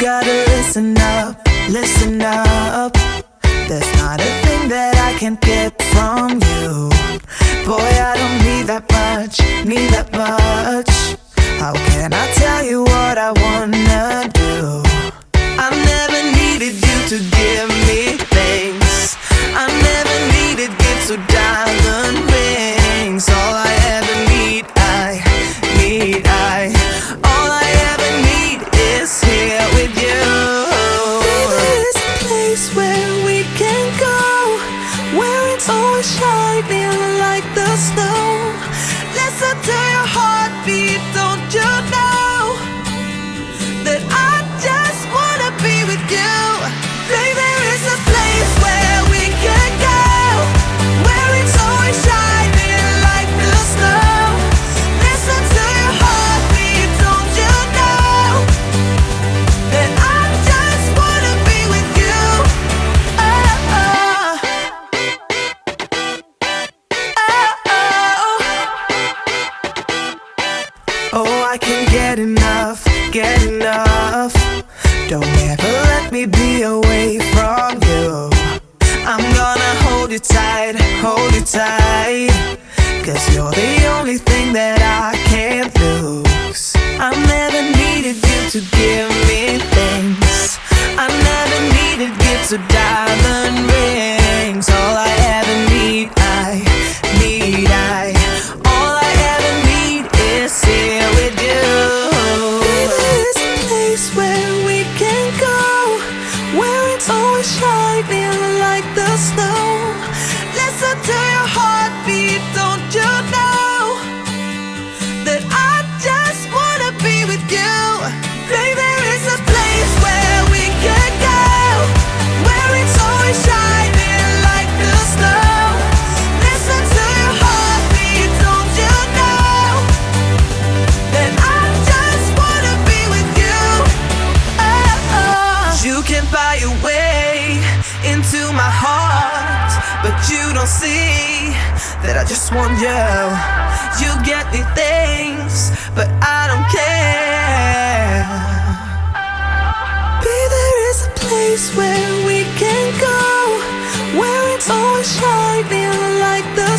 gotta listen up, listen up. There's not a thing that I can't get from you. Boy, I don't need that much, need that much. How can I tell you what I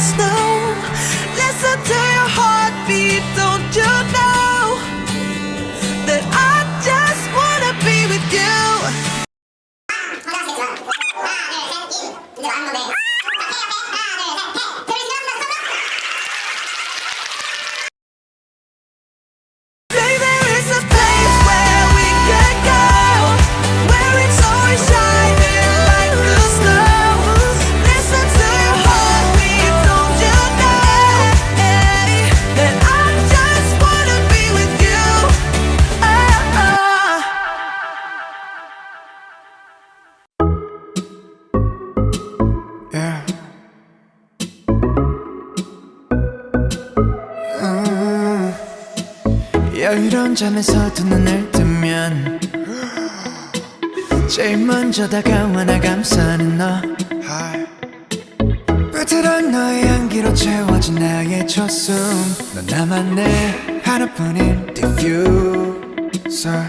the 잠에서도 눈을 뜨면 제일 먼저 다가와 나 감싸는 너. 부드러운 너의 향기로 채워진 나의 초숨. 넌 나만의 하나뿐인 diffuser.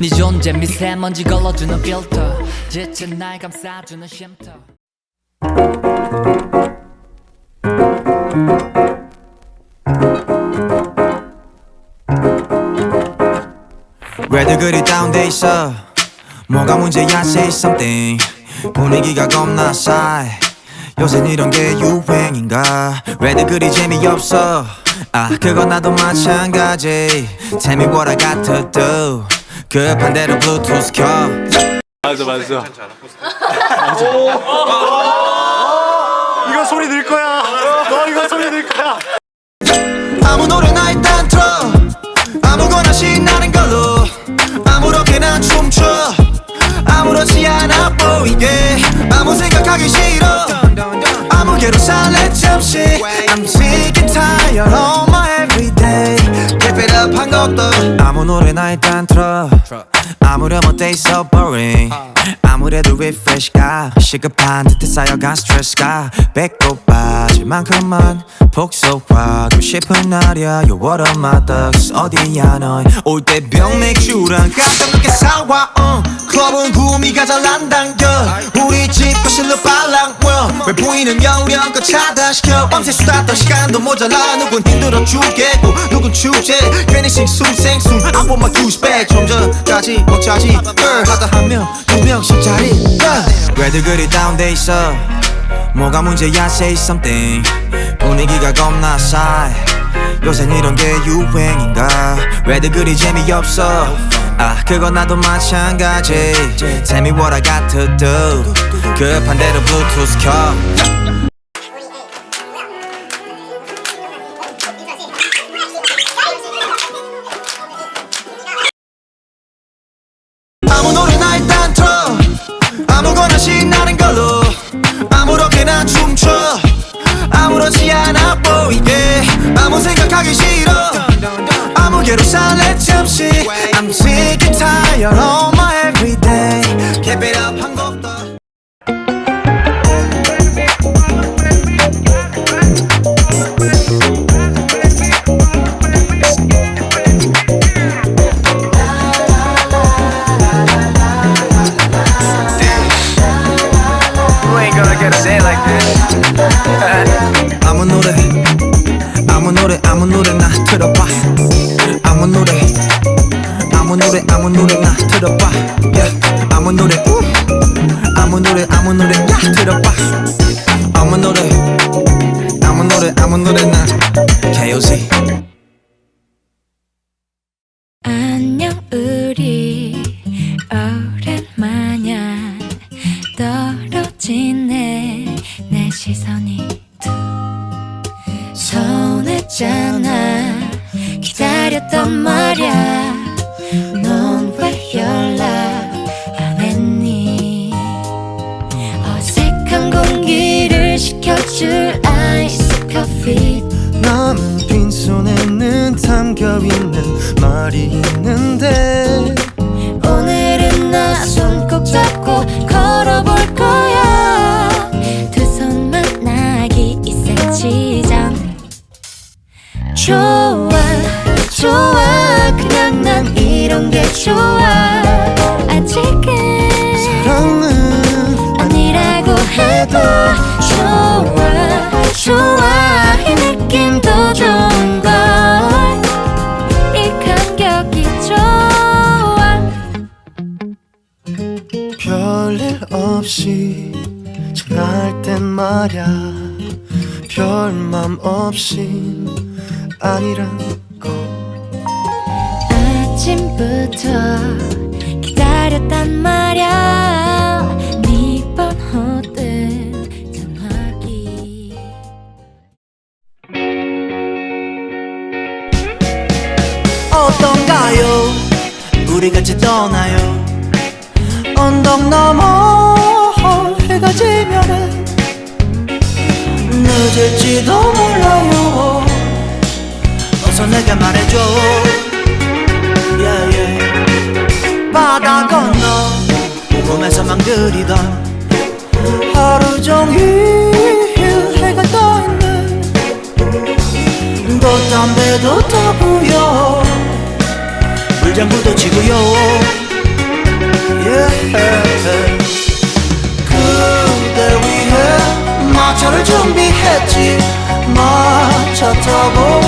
네 존재 미세먼지 걸러주는 필터 지친 날 감싸주는 쉼터 왜들 그리 다운돼 있어? 뭐가 문제야 say something. 분위기가 겁나 싸해. 요새 이런 게 유행인가? 왜들 그리 재미없어? 아 그건 나도 마찬가지. Tell me what I got to do 급한 대로 블루투스 켜. 맞아 맞아. 이거 소리 낼 거야. 너 이거 소리 낼 거야. 아무 노래나 일단 틀어. 아무거나 신나는 걸로 아무렇게나 춤춰. 아무렇지 않아 보이게. 아무 생각하기 싫어. 아무개로 살래 잠시. I'm sick and tired of my everyday. Keep it up 한 것도 아무 노래나 일단 틀어 아무렴 어때 so boring. 아무래도 refresh가 시급한 듯해 쌓여간 스트레스가 배꼽 빠질 만큼만 복속하고 싶은 날이야. You're one my thugs. 어디야 넌올때 병맥주랑 깜짝 놀게 사와 와 어. 클럽은 구미가 잘 안 당겨. 우리 집 거실로 빨랑 왜 보이는 영영껏 차단시켜. 밤새 수다 떨 시간도 모자라. 누군 힘들어 죽겠고 누군 축제. 괜히 싱숭생숭. 안 보면 두시백 좀 전까지 먹자지 girl 하다 한명두 명씩 자리. 왜들 그리 다운돼 있어? 뭐가 문제야 say something. 분위기가 겁나 싸해. 요샌 이런 게 유행인가? 왜들 그리 재미없어? 아 그건 나도 마찬가지. Tell me what I got to do. 급한 대로 블루투스 켜 살래 잠시 I'm sick and tired of 아무 담겨 있는 말이 있는데 오늘은 나 손 꼭 잡고 걸어볼 거야. 두 손 만나기 2cm 전 좋아 좋아. 그냥 난 이런 게 좋아. 아직은 사랑은 아니라고 해도 좋아 좋아. 이 느낌도 별일 없이 전화할 땐 말야. 별맘 없인 아니라고 아침부터 기다렸단 말야. 네 번 호든 전화기. 어떤가요? 우리 같이 떠나요 언덕 너머 해가 지면은 늦을지도 몰라요 어서 내게 말해줘 yeah, yeah. 바다 건너 꿈에서만 그리던 하루 종일 해가 떠있는 돛담배도 타고요 물장구도 치고요. 그대 위해 마차를 준비했지. 마차 타고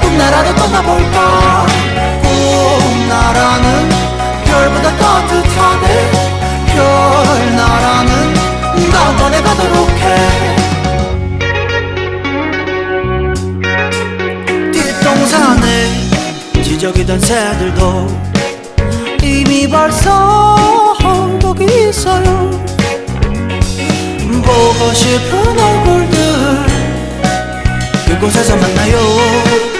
꿈나라도 떠나볼까? 꿈나라는 별보다 따뜻하네. 별나라는 다음번에 가도록 해. 뒷동산에 지저귀던 새들도 이미 벌써 거기 있어요. 보고 싶은 얼굴들 그곳에서 만나요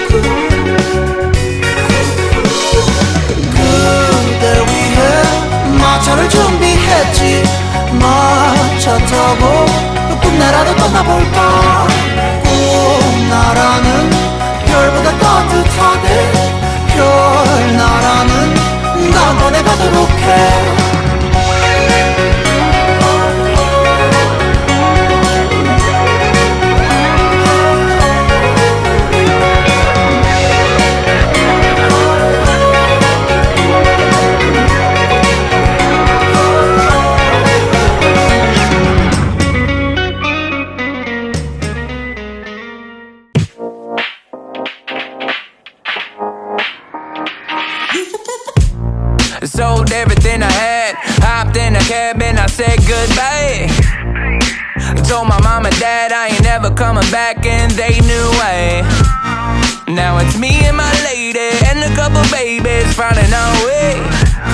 finding our way.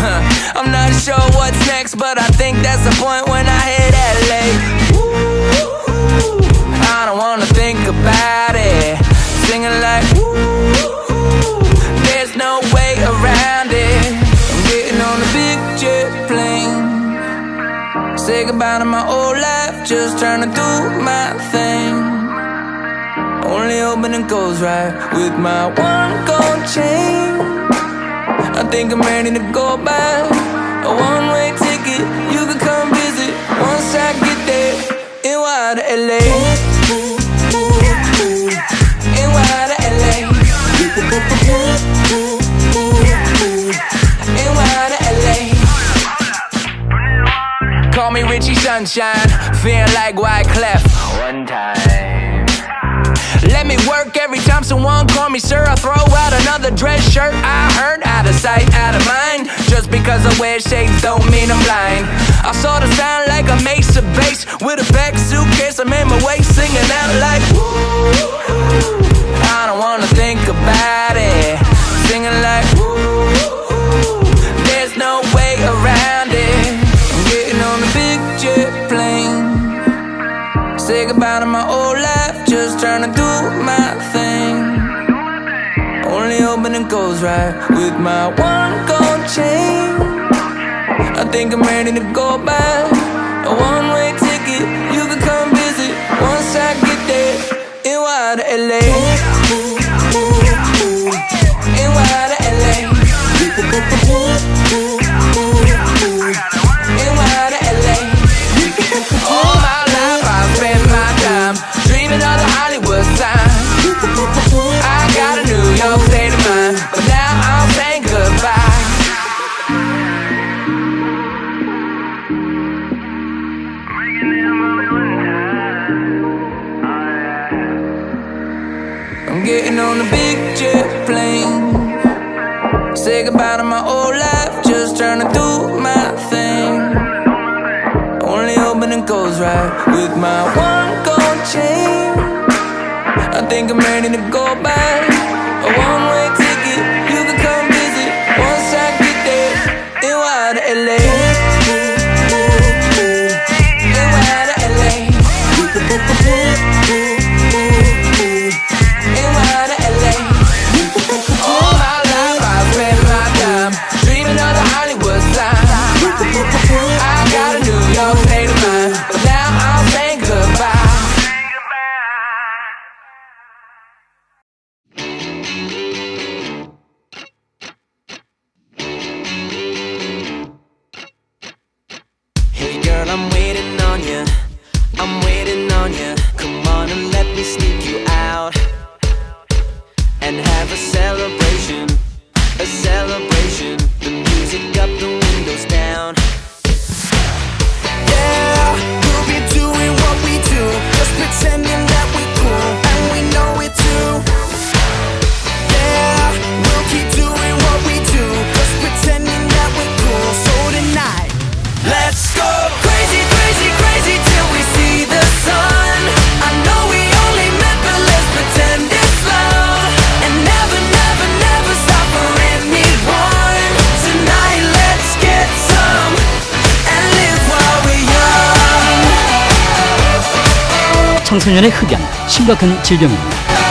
Huh. I'm not sure what's next, but I think that's the point when I hit LA. Ooh, I don't wanna think about it. Singing like, ooh, there's no way around it. I'm getting on a big jet plane. Say goodbye to my old life, just trying to do my thing. Only hoping it goes right with my one gold chain. I think I'm ready to go back. A one way ticket, you can come visit once I get there. In wide LA. LA. LA. Call me Richie Sunshine, feel like White Clef. One time. Time someone call me sir. I throw out another dress shirt. I heard out of sight, out of mind. Just because I wear shades don't mean I'm blind. I sort of sound like a mace of bass with a back suitcase. I'm in my way singing out like woo. I don't wanna think about it. Singing like. There's no way around it. I'm getting on a big jet plane. Say goodbye to my old life, just trying to goes right with my one gold chain. I think I'm ready to go back. One way right with my one gold chain. I think I'm ready to go back. A one way I'm waiting on you. I'm waiting on you. Come on and let me sneak you out and have a celebration. A celebration. The music up, the windows down. 청소년의 흡연 심각한 질병입니다.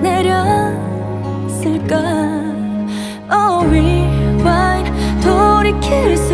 내렸을까? Oh rewind. 돌이킬 수